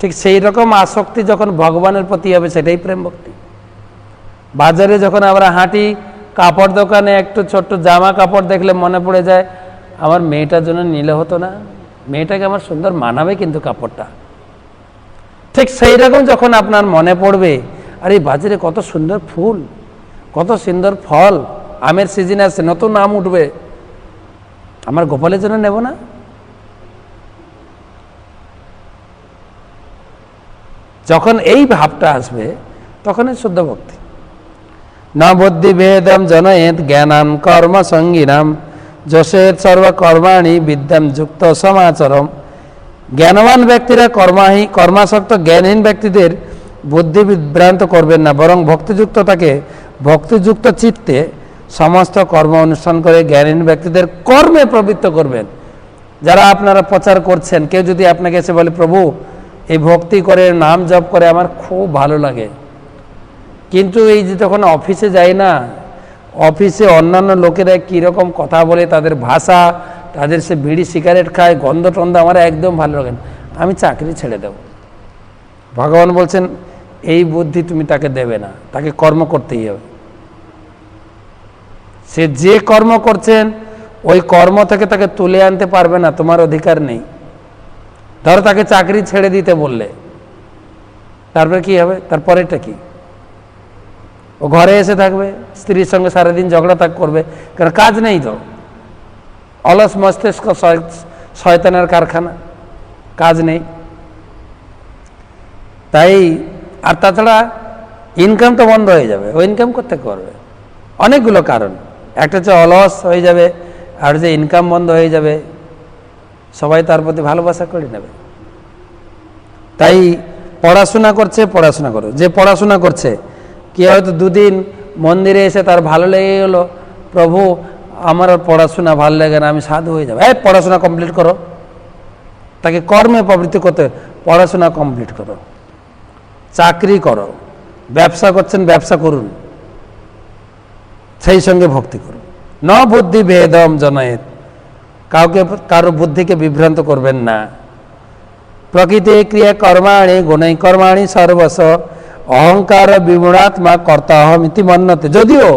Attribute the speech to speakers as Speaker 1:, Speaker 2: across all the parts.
Speaker 1: ঠিক সেই রকম আসক্তি যখন ভগবানের প্রতি হবে, সেটাই প্রেম ভক্তি। বাজারে যখন আমরা হাঁটি, কাপড় দোকানে একটু ছোট্ট জামা কাপড় দেখলে মনে পড়ে যায়, আমার মেয়েটার জন্য নিলে হতো না। মেয়েটাকে আমার সুন্দর মানাবে কিন্তু কাপড়টা। ঠিক সেই রকম যখন আপনার মনে পড়বে, আর এই বাজারে কত সুন্দর ফুল, কত সুন্দর ফল, আমের সিজন আসছে, নতুন আম উঠবে। আমার গোপালের জন্য নেব না? যখন এই ভাবটা আসবে তখনই শুদ্ধ ভক্তি। ন বুদ্ধি ভেদম জনয়েত জ্ঞানাম কর্ম সঙ্গীনাম যশের সর্বকর্মাণি বিদ্যাম যুক্ত সমাচরম। জ্ঞানবান ব্যক্তিরা কর্মাহী, কর্মাসক্ত জ্ঞানহীন ব্যক্তিদের বুদ্ধি বিভ্রান্ত করবেন না, বরং ভক্তিযুক্ত তাকে ভক্তিযুক্ত চিত্তে সমস্ত কর্ম অনুষ্ঠান করে জ্ঞানহীন ব্যক্তিদের কর্মে প্রবৃত্ত করবেন। যারা আপনারা প্রচার করছেন, কেউ যদি আপনাকে এসে বলে, প্রভু এই ভক্তি করে, নাম জপ করে আমার খুব ভালো লাগে। কিন্তু এই যে তখন অফিসে যাই না, অফিসে অন্যান্য লোকেরা কীরকম কথা বলে, তাদের ভাষা, তাদের সে বিড়ি সিগারেট খায়, গন্ধ টন্ধ আমার একদম ভালো লাগে না। আমি চাকরি ছেড়ে দেব। ভগবান বলছেন, এই বুদ্ধি তুমি তাকে দেবে না, তাকে কর্ম করতেই হবে। সে যে কর্ম করছেন, ওই কর্ম থেকে তাকে তুলে আনতে পারবে না, তোমার অধিকার নেই। ধরো তাকে চাকরি ছেড়ে দিতে বললে। তারপরে কি হবে? তারপরেটা কি? ও ঘরে এসে থাকবে, স্ত্রীর সঙ্গে সারাদিন ঝগড়া তাক করবে, কারণ কাজ নেই তো। অলস মস্তিষ্ক শয়তানের কারখানা, কাজ নেই। তাই, আর তাছাড়া ইনকাম তো বন্ধ হয়ে যাবে, ও ইনকাম করতে করবে। অনেকগুলো কারণ। একটা হচ্ছে অলস হয়ে যাবে, আর যে ইনকাম বন্ধ হয়ে যাবে সবাই তার প্রতি ভালোবাসা করে নেবে। তাই পড়াশোনা করছে, পড়াশোনা করো। যে পড়াশোনা করছে, কি হয়তো দুদিন মন্দিরে এসে তার ভালো লেগে গেলো, প্রভু, আমার পড়াশোনা ভালো লাগে না, আমি সাধু হয়ে যাব। এই পড়াশোনা কমপ্লিট করো। তাকে কর্মে প্রবৃত্তি করতে পড়াশোনা কমপ্লিট করো। চাকরি করো। ব্যবসা করছেন, ব্যবসা করুন। সেই সঙ্গে ভক্তি করুন ন বুদ্ধি ভেদম জনয়েত। কাউকে, কারও বুদ্ধিকে বিভ্রান্ত করবেন না। প্রকৃতি ক্রিয়া কর্মাণি গুণৈ কর্মাণি সর্বস অহংকার বিমূঢ়াত্মা কর্তা অহম ইতি মন্যতে যদিও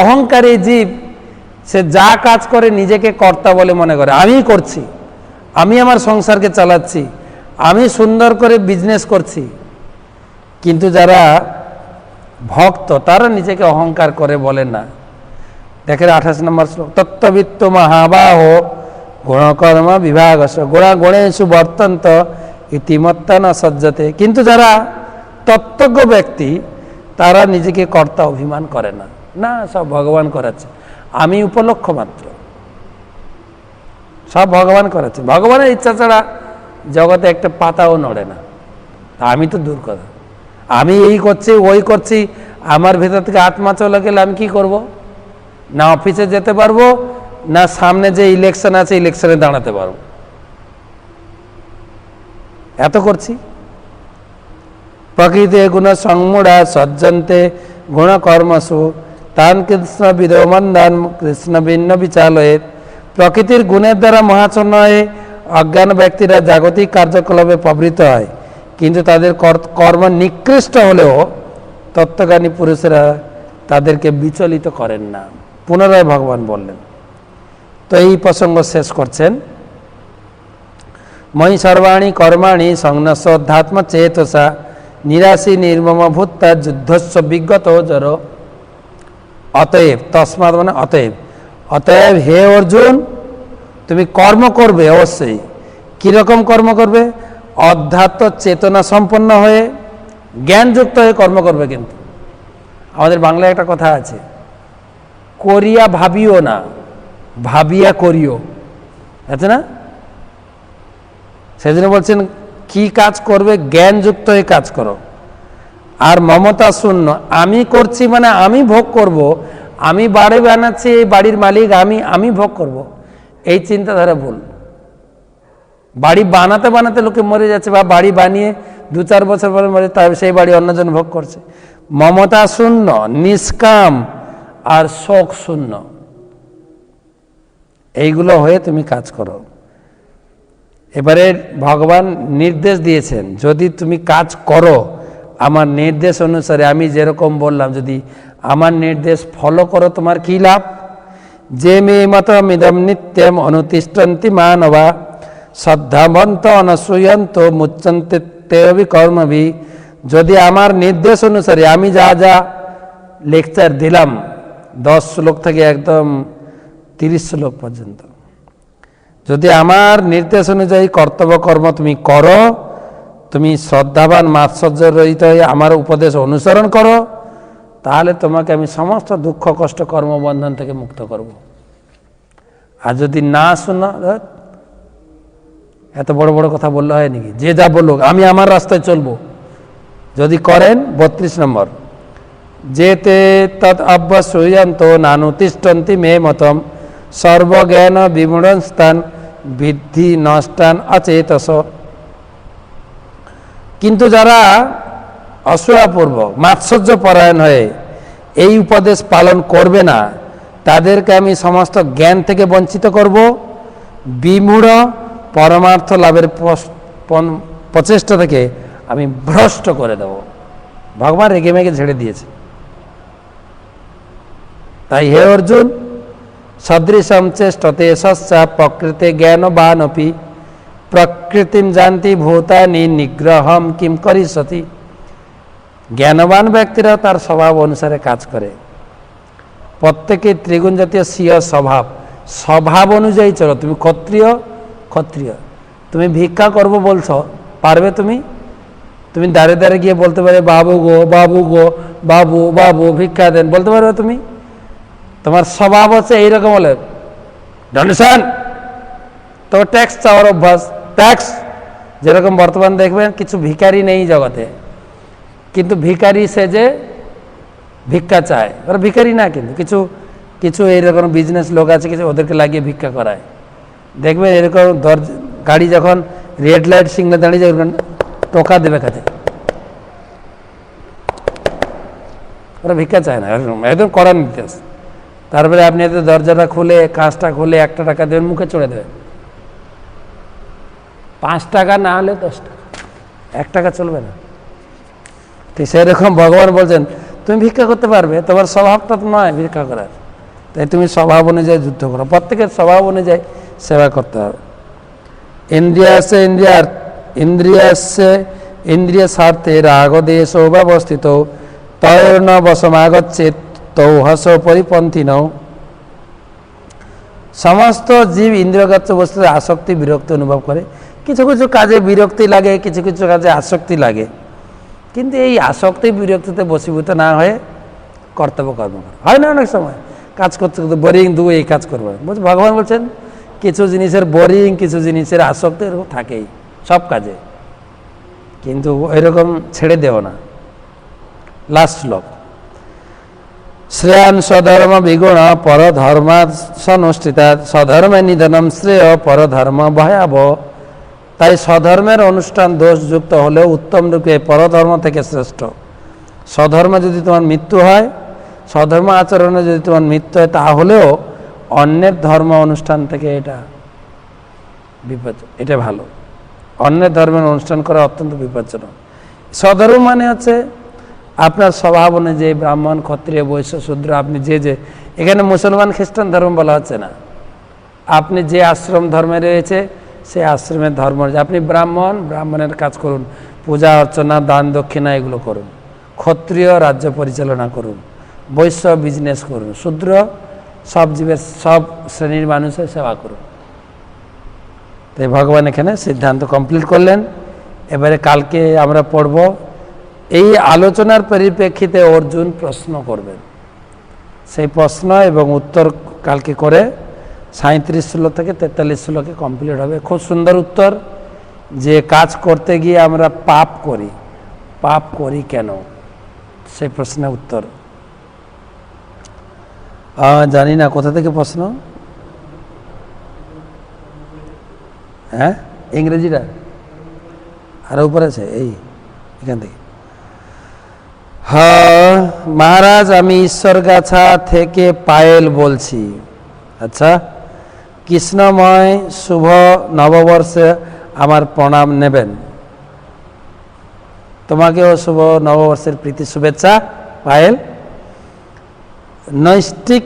Speaker 1: অহংকারী জীব, সে যা কাজ করে নিজেকে কর্তা বলে মনে করে। আমি করছি। আমি আমার সংসারকে চালাচ্ছি। আমি সুন্দর করে বিজনেস করছি। কিন্তু যারা ভক্ত, তারা নিজেকে অহংকার করে বলে না। দেখেন আঠাশ নম্বর শ্লোক, তত্ত্ববিত্ত মহাবাহ গুণকর্ম বিভাগ গুণা গুণেশু বর্তন্ত ইতিমত্তা না সজ্জতে কিন্তু যারা তত্ত্বজ্ঞ ব্যক্তি তারা নিজেকে কর্তা অভিমান করে না না সব ভগবান করাচ্ছে আমি উপলক্ষ মাত্র সব ভগবান করাচ্ছে ভগবানের ইচ্ছা ছাড়া জগতে একটা পাতাও নড়ে না আমি তো দূর কথা আমি এই করছি ওই করছি আমার ভেতর থেকে আত্মা চলে গেলে আমি কি করব না অফিসে যেতে পারব না, সামনে যে ইলেকশন আছে ইলেকশনে দাঁড়াতে পারব। এত করছি। প্রকৃতি গুণ সংমূঢ়া সজ্জন্তে গুণ কর্মসু, তান কৃষ্ণ বিদমন্দান কৃষ্ণ ভিন্ন বিচালয়ে। প্রকৃতির গুণের দ্বারা মহাচন্ন হয়ে অজ্ঞান ব্যক্তিরা জাগতিক কার্যকলাপে প্রবৃত্ত হয়। কিন্তু তাদের কর- কর্ম নিকৃষ্ট হলেও তত্ত্বজ্ঞানী পুরুষেরা তাদেরকে বিচলিত করেন না। পুনরায় ভগবান বললেন তো এই প্রসঙ্গ শেষ করছেন। ময়ি সর্বাণী কর্মাণি সংনস অধ্যাত্ম চেতসা নিরাশী নির্মম ভূত্তা যুদ্ধস্ব বিগত জর অতএব, তসমাৎ মানে অতএব। অতএব হে অর্জুন, তুমি কর্ম করবে অবশ্যই। কীরকম কর্ম করবে? অধ্যাত্ম চেতনা সম্পন্ন হয়ে, জ্ঞানযুক্ত হয়ে কর্ম করবে কিন্তু। আমাদের বাংলায় একটা কথা আছে, করিয়া ভাবিও না। ভাবিয়া করিও। আছে না? সেজন্য বলছেন, কি কাজ করবে? জ্ঞানযুক্ত হয়ে কাজ করো। আর মমতা, শূন্য। আমি করছি মানে আমি ভোগ করব। আমি বাড়ি বানাচ্ছি, এই বাড়ির মালিক, আমি আমি ভোগ করব। এই চিন্তাধারা ভুল। বাড়ি বানাতে বানাতে লোকে মরে যাচ্ছে বা বাড়ি বানিয়ে দু চার বছর পরে মরে তার সেই বাড়ি অন্যজন ভোগ করছে। মমতা, শূন্য। নিষ্কাম। আর শোক, শূন্য। এইগুলো হয়ে তুমি কাজ করো। এবারে ভগবান নির্দেশ দিয়েছেন, যদি তুমি কাজ করো, আমার নির্দেশ অনুসারে আমি যেরকম বললাম, যদি আমার নির্দেশ ফলো করো, তোমার কী লাভ? যে মে মতমিদম নিত্যম অনুতিষ্ঠন্তি মানবা, শ্রদ্ধাবন্ত অনসূয়ন্ত মুচ্চন্তে তেবি কর্মবি যদি আমার নির্দেশ অনুসারে আমি যা যা লেকচার দিলাম, দশ শ্লোক থেকে একদম তিরিশ শ্লোক পর্যন্ত। যদি আমার নির্দেশ অনুযায়ী কর্তব্য কর্ম তুমি করো, তুমি শ্রদ্ধাবান মাৎসর্য রহিত হয়ে আমার উপদেশ অনুসরণ করো, তাহলে তোমাকে আমি সমস্ত দুঃখ, কষ্ট, কর্মবন্ধন থেকে মুক্ত করব। আর যদি না শোনো, এত বড় বড় কথা বললে হয় নাকি? যে যা বলুক, আমি আমার রাস্তায় চলবো। যদি করেন, বত্রিশ নম্বর, যেতে তৎ অভ্যসূয়ন্ত নানুতিষ্ঠন্তি মে মতম। সর্বজ্ঞান বিমূঢ় স্থান বৃদ্ধি নষ্টান অচেতস। কিন্তু যারা অসূয়াপূর্বক মাৎসর্য পরায়ণ হয়ে এই উপদেশ পালন করবে না, তাদেরকে আমি সমস্ত জ্ঞান থেকে বঞ্চিত করব। বিমূঢ় পরমার্থ লাভের প্রচেষ্টা থেকে আমি ভ্রষ্ট করে দেব। ভগবান রেগে মেগে ছেড়ে দিয়েছে। তাই হে অর্জুন সদৃশম চেষ্টতে সস্যা প্রকৃতে জ্ঞানবানপি। প্রকৃতিম জানতি ভূতানি নিগ্রহম কিম করিষ্যতি জ্ঞানবান ব্যক্তিরা তার স্বভাব অনুসারে কাজ করে। প্রত্যেকে ত্রিগুণ জাতীয় স্বীয় স্বভাব। স্বভাব অনুযায়ী চলো, তুমি ক্ষত্রিয় ক্ষত্রিয়। তুমি ভিক্ষা করব বলছো, পারবে তুমি? তুমি দাঁড়ে দাঁড়ে গিয়ে বলতে পারবে বাবু গো বাবু গো, বাবু বাবু, ভিক্ষা দেন। বলতে পারবে তুমি? তোমার স্বভাব হচ্ছে এইরকম হলে। ডোনেশন তোমার ট্যাক্স চাওয়ার অভ্যাস। ট্যাক্স যেরকম বর্তমান দেখবেন, কিছু ভিকারি নেই জগতে। কিন্তু ভিখারি সেজে ভিক্ষা চায়। ওরা ভিখারি না কিন্তু, কিছু কিছু এইরকম বিজনেস লোক আছে, কিছু ওদেরকে লাগিয়ে ভিক্ষা করায়। দেখবেন এরকম দরজ গাড়ি যখন রেড লাইট সিগনাল দাঁড়িয়ে যাবে টোকা দেবে কাছে ওরা ভিক্ষা চায় না, একদম করার নির্দেশ। তারপরে আপনি এতে দরজাটা খুলে কাঁচটা খুলে একটা টাকা দেবেন, মুখে চড়ে দেবেন। পাঁচ টাকা না হলে দশ টাকা। এক টাকা চলবে না। ঠিক সেরকম ভগবান বলছেন, তুমি ভিক্ষা করতে পারবে, তোমার স্বভাবটা তো নয় ভিক্ষা করার। তাই তুমি স্বভাব অনুযায়ী যুদ্ধ করো। প্রত্যেকের স্বভাব অনুযায়ী সেবা করতে হবে। ইন্দ্রিয়াসে ইন্দ্রিয়ার ইন্দ্রিয়াসে ইন্দ্রিয় স্বার্থে রাগ দেশ ব্যবস্থিত। তৈর্ন বসমাগচ্ছেদ তৌহস পরিপন্থী নৌ সমস্ত জীব ইন্দ্রিয়গত বস্তুতে আসক্তি বিরক্তি অনুভব করে কিছু কিছু কাজে বিরক্তি লাগে কিছু কিছু কাজে আসক্তি লাগে কিন্তু এই আসক্তি বিরক্তিতে বসীভূত না হয়ে কর্তব্য কর্ম করে হয় না অনেক সময় কাজ করতে করতে বোরিং দু এই কাজ করব বলছে ভগবান বলছেন কিছু জিনিসের বোরিং কিছু জিনিসের আসক্তি এরকম থাকেই সব কাজে কিন্তু এরকম ছেড়ে দেও না লাস্ট শ্লোক শ্রেয়ান স্বধর্ম বিগুণ পরধর্মা সনুষ্ঠিতা। স্বধর্মে নিধনম শ্রেয় পরধর্ম ভয়াবহ। তাই স্বধর্মের অনুষ্ঠান দোষযুক্ত হলেও উত্তম রূপে পরধর্ম থেকে শ্রেষ্ঠ। স্বধর্মে যদি তোমার মৃত্যু হয়, স্বধর্ম আচরণে যদি তোমার মৃত্যু হয়, তাহলেও অন্যের ধর্ম অনুষ্ঠান থেকে এটা বিপদ, এটা ভালো। অন্যের ধর্মের অনুষ্ঠান করা অত্যন্ত বিপজ্জনক। স্বধর্ম মানে হচ্ছে আপনার স্বভাব অনুযায়ী ব্রাহ্মণ, ক্ষত্রিয়, বৈশ্য, শূদ্র, আপনি যে যে, এখানে মুসলমান, খ্রিস্টান ধর্ম বলা হচ্ছে না। আপনি যে আশ্রম ধর্মে রয়েছে, সেই আশ্রমের ধর্ম আপনি ব্রাহ্মণ, ব্রাহ্মণের কাজ করুন। পূজা, অর্চনা, দান, দক্ষিণা, এগুলো করুন। ক্ষত্রিয়, রাজ্য পরিচালনা করুন। বৈশ্য বিজনেস করুন। শূদ্র, সব জীবের, সব শ্রেণির মানুষের সেবা করুন। তাই ভগবান এখানে সিদ্ধান্ত কমপ্লিট করলেন। এবারে কালকে আমরা পড়ব এই আলোচনার পরিপ্রেক্ষিতে অর্জুন প্রশ্ন করবেন। সেই প্রশ্ন এবং উত্তর কালকে করে সাঁত্রিশ ষোলো থেকে তেতাল্লিশ ষোলোকে কমপ্লিট হবে। খুব সুন্দর উত্তর। যে কাজ করতে গিয়ে আমরা পাপ করি পাপ করি কেন? সেই প্রশ্নের উত্তর। জানি না, কোথা থেকে প্রশ্ন? হ্যাঁ ইংরেজিটা? আর উপরে আছে, এই, এখান থেকে। হ্যাঁ মহারাজ, আমি ঈশ্বরগাছা থেকে পায়েল বলছি। আচ্ছা কৃষ্ণময় শুভ নববর্ষে আমার প্রণাম নেবেন। তোমাকেও শুভ নববর্ষের প্রীতি, শুভেচ্ছা, পায়েল। নৈষ্টিক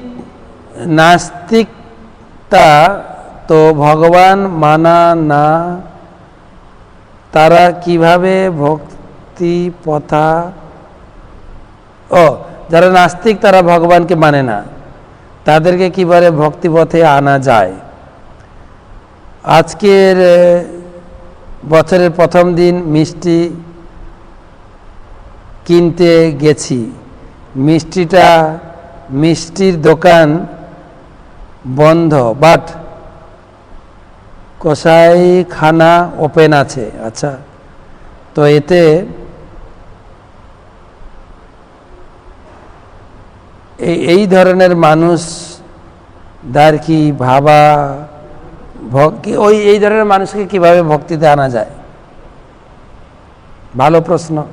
Speaker 1: নাস্তিকতা তো ভগবান মানা না, তারা কীভাবে ভক্তি পথা ও, যারা নাস্তিক তারা ভগবানকে মানে না। তাদেরকে কীভাবে ভক্তিপথে আনা যায়? আজকের বছরের প্রথম দিন মিষ্টি কিনতে গেছি। মিষ্টিটা, মিষ্টির দোকান বন্ধ বাট কসাইখানা ওপেন আছে। আচ্ছা তো এতে এই ধরনের মানুষ দার কি ভাবা, ভক্তি, ওই, এই ধরনের মানুষকে কীভাবে ভক্তিতে আনা যায়? ভালো প্রশ্ন।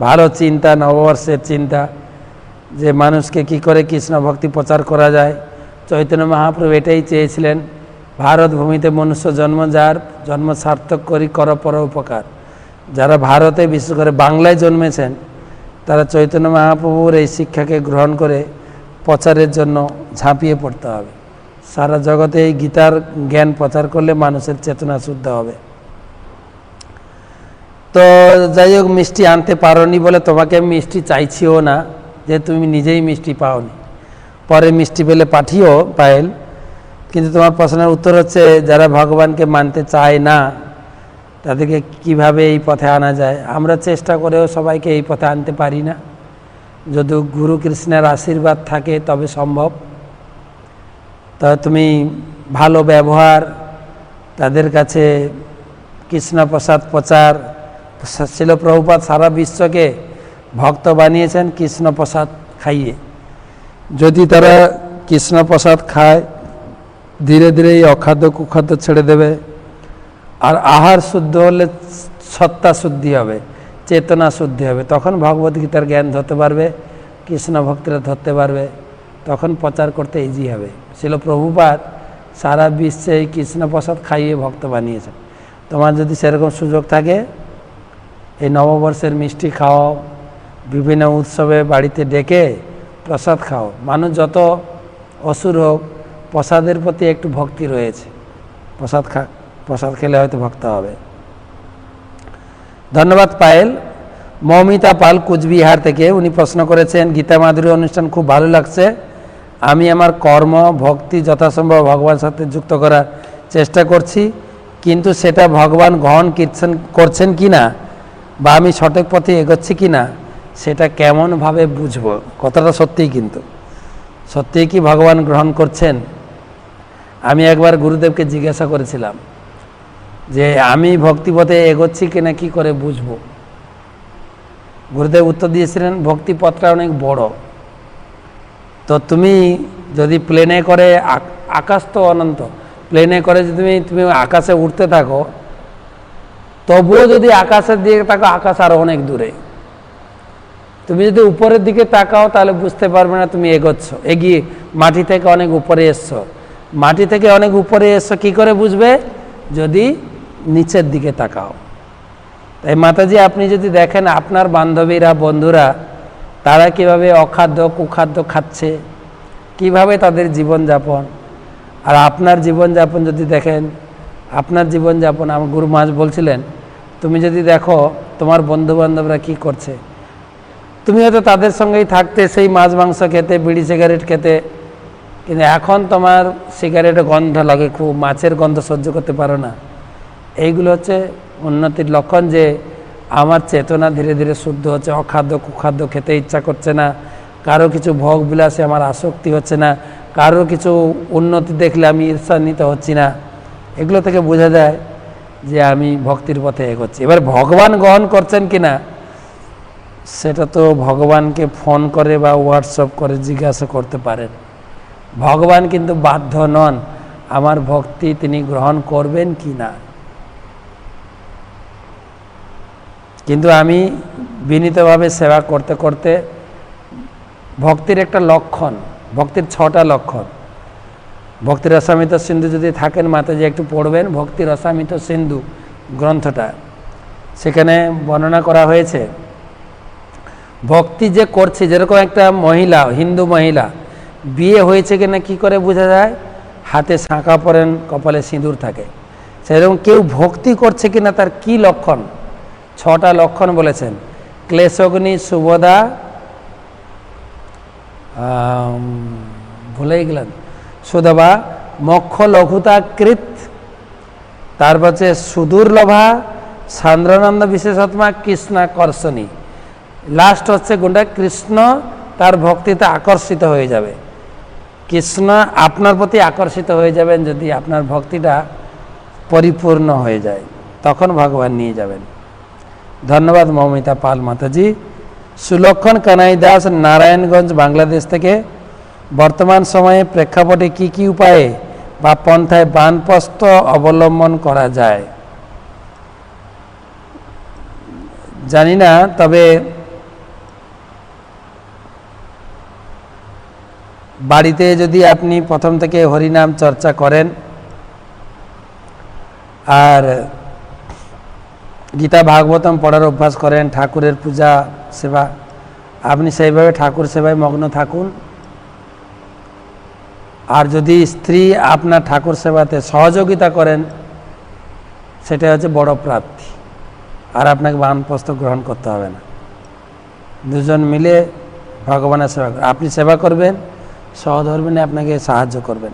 Speaker 1: ভালো চিন্তা, নববর্ষের চিন্তা, যে মানুষকে কি করে কৃষ্ণ ভক্তি প্রচার করা যায়। চৈতন্য মহাপ্রভু এটাই চেয়েছিলেন, ভারত ভূমিতে মনুষ্য জন্ম যার, জন্ম সার্থক করি কর পর উপকার। যারা ভারতে, বিশেষ করে বাংলায় জন্মেছেন তারা চৈতন্য মহাপ্রভুর এই শিক্ষাকে গ্রহণ করে প্রচারের জন্য ঝাঁপিয়ে পড়তে হবে। সারা জগতে এই গীতার জ্ঞান প্রচার করলে মানুষের চেতনা শুদ্ধ হবে। তো যাই হোক, মিষ্টি আনতে পারোনি বলে তোমাকে আমি মিষ্টি চাইছিও না, যে তুমি নিজেই মিষ্টি পাওনি। পরে মিষ্টি পেলে পাঠিও পায়েল। কিন্তু তোমার প্রশ্নের উত্তর হচ্ছে, যারা ভগবানকে মানতে চায় না তাদেরকে কীভাবে এই পথে আনা যায়? আমরা চেষ্টা করেও সবাইকে এই পথে আনতে পারি না। যদি গুরু কৃষ্ণের আশীর্বাদ থাকে, তবে সম্ভব। তা তুমি ভালো ব্যবহার, তাদের কাছে কৃষ্ণ প্রসাদ প্রচার ছিল প্রভুপাত সারা বিশ্বকে ভক্ত বানিয়েছেন কৃষ্ণ প্রসাদ খাইয়ে। যদি তারা কৃষ্ণ প্রসাদ খায়, ধীরে ধীরে এই অখাদ্য কুখাদ্য ছেড়ে দেবে। আর আহার শুদ্ধ হলে সত্তা শুদ্ধি হবে, চেতনা শুদ্ধি হবে। তখন ভগবত গীতার জ্ঞান ধরতে পারবে, কৃষ্ণ ভক্তিরা ধরতে পারবে, তখন প্রচার করতে ইজি হবে। ছিল প্রভুপাত সারা বিশ্বে এই কৃষ্ণ প্রসাদ খাইয়ে ভক্ত বানিয়েছেন। তোমার যদি সেরকম সুযোগ থাকে, এই নববর্ষের মিষ্টি খাও বিভিন্ন উৎসবে বাড়িতে ডেকে প্রসাদ খাও। মানুষ যত অসুর হোক, প্রসাদের প্রতি একটু ভক্তি রয়েছে। প্রসাদ খা প্রসাদ খেলে হয়তো ভক্ত হবে। ধন্যবাদ পায়েল। মৌমিতা পাল কুচবিহার থেকে উনি প্রশ্ন করেছেন, গীতা মাধুরী অনুষ্ঠান খুব ভালো লাগছে। আমি আমার কর্ম, ভক্তি যথাসম্ভব ভগবানের সাথে যুক্ত করার চেষ্টা করছি, কিন্তু সেটা ভগবান গ্রহণ কীর্তন করছেন কি না বা আমি সঠিক পথে এগোচ্ছি কি না সেটা কেমনভাবে বুঝব? কথাটা সত্যিই কিন্তু। সত্যিই কি ভগবান গ্রহণ করছেন? আমি একবার গুরুদেবকে জিজ্ঞাসা করেছিলাম। যে আমি ভক্তিপথে এগোচ্ছি কিনা কি করে বুঝব? গুরুদেব উত্তর দিয়েছিলেন, ভক্তিপথটা অনেক বড়। তো তুমি যদি প্লেনে করে আকাশ তো অনন্ত। প্লেনে করে যদি তুমি তুমি আকাশে উঠতে থাকো, তবুও যদি আকাশের দিকে তাকাও, আকাশ আরও অনেক দূরে। তুমি যদি উপরের দিকে তাকাও, তাহলে বুঝতে পারবে না তুমি এগোচ্ছ। এগিয়ে মাটি থেকে অনেক উপরে এসছো। মাটি থেকে অনেক উপরে এসছো, কি করে বুঝবে? যদি নিচের দিকে তাকাও। তাই মাতাজি, আপনি যদি দেখেন আপনার বান্ধবীরা, বন্ধুরা, তারা কীভাবে অখাদ্য, কুখাদ্য খাচ্ছে, কীভাবে তাদের জীবনযাপন, আর আপনার জীবনযাপন যদি দেখেন, আপনার জীবনযাপন, আমার গুরু মাছ বলছিলেন, তুমি যদি দেখো তোমার বন্ধু বান্ধবরা কী করছে, তুমি হয়তো তাদের সঙ্গেই থাকতে, সেই মাছ, মাংস খেতে, বিড়ি, সিগারেট খেতে, কিন্তু এখন তোমার সিগারেটের গন্ধ লাগে খুব, মাছের গন্ধ সহ্য করতে পারো না। এইগুলো হচ্ছে উন্নতির লক্ষণ যে আমার চেতনা ধীরে ধীরে শুদ্ধ হচ্ছে, অখাদ্য, কুখাদ্য খেতে ইচ্ছা করছে না, কারও কিছু ভোগ বিলাসে আমার আসক্তি হচ্ছে না, কারও কিছু উন্নতি দেখলে আমি ঈর্ষান্বিত হচ্ছি না। এগুলো থেকে বোঝা যায় যে আমি ভক্তির পথে এগোচ্ছি। এবার ভগবান গ্রহণ করছেন কি না সেটা তো ভগবানকে ফোন করে বা হোয়াটসঅ্যাপ করে জিজ্ঞাসা করতে পারেন। ভগবান কিন্তু বাধ্য নন, আমার ভক্তি তিনি গ্রহণ করবেন কি না কিন্তু আমি বিনীতভাবে সেবা করতে করতে ভক্তির একটা লক্ষণ, ভক্তির ছটা লক্ষণ। ভক্তির রসামিত সিন্ধু যদি থাকেন, মাতাজি একটু পড়বেন ভক্তির রসামিত সিন্ধু গ্রন্থটা। সেখানে বর্ণনা করা হয়েছে, ভক্তি যে করছে, যেরকম একটা মহিলা, হিন্দু মহিলা, বিয়ে হয়েছে কিনা কি করে বোঝা যায়? হাতে শাঁখা পরেন, কপালে সিঁদুর থাকে। সেরকম কেউ ভক্তি করছে কিনা তার কি লক্ষণ? ছটা লক্ষণ বলেছেন। ক্লেশগ্নি আম, ভুলেই গেলেন। সুদবা মক্ষ লঘুতা কৃত তারপর হচ্ছে সুদূর্লভা সান্দ্রানন্দ বিশেষাত্মা কৃষ্ণাকর্ষণী লাস্ট হচ্ছে গুন্ডা কৃষ্ণ তার ভক্তিতে আকর্ষিত হয়ে যাবে। কৃষ্ণ আপনার প্রতি আকর্ষিত হয়ে যাবেন যদি আপনার ভক্তিটা পরিপূর্ণ হয়ে যায়। তখন ভগবান নিয়ে যাবেন। ধন্যবাদ মৌমিতা পাল মাতাজি। সুলক্ষণ কানাই দাস নারায়ণগঞ্জ, বাংলাদেশ থেকে। বর্তমান সময়ে প্রেক্ষাপটে কি কি উপায়ে বা পন্থায় বানপ্রস্থ অবলম্বন করা যায়? জানি না, তবে বাড়িতে যদি আপনি প্রথম থেকে হরিনাম চর্চা করেন, আর গীতা ভাগবতম পড়ার অভ্যাস করেন, ঠাকুরের পূজা, সেবা। আপনি সেইভাবে ঠাকুর সেবায় মগ্ন থাকুন। আর যদি স্ত্রী আপনার ঠাকুর সেবাতে সহযোগিতা করেন সেটা হচ্ছে বড় প্রাপ্তি। আর আপনাকে বানপ্রস্থ গ্রহণ করতে হবে না। দুজন মিলে ভগবানের সেবা আপনি সেবা করবেন, সহধর্মিনী আপনাকে সাহায্য করবেন।